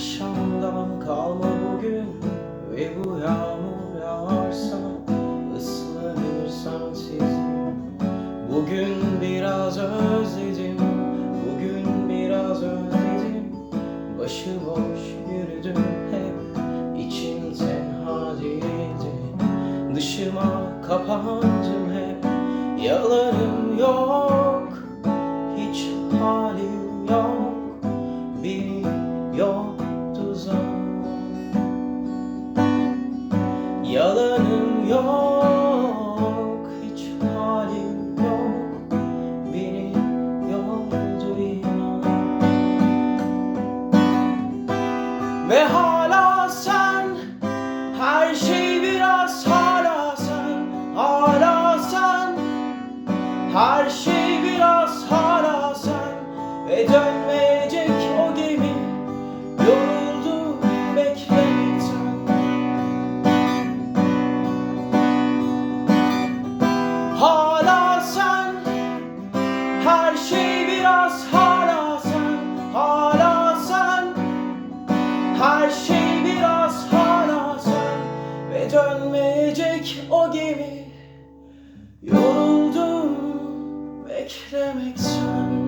akşamdan kalma bugün. Ve bu yağmur yağarsa ıslanırsam sizin Bugün biraz özledim Bugün biraz özledim. Başıboş yürüdüm hep İçim tenha değildi. Dışıma kapandım hep Yalanım yok. Hiç halim yok Biri yoktu zaman Yalanım yok Hiç halim yok. Biri yoktu inan Ve hala sen Her şey biraz hala sen Hala sen. Her şey biraz hala sen. Ve dönmeyecek dönmeyecek o gemi. Yoruldum beklemekten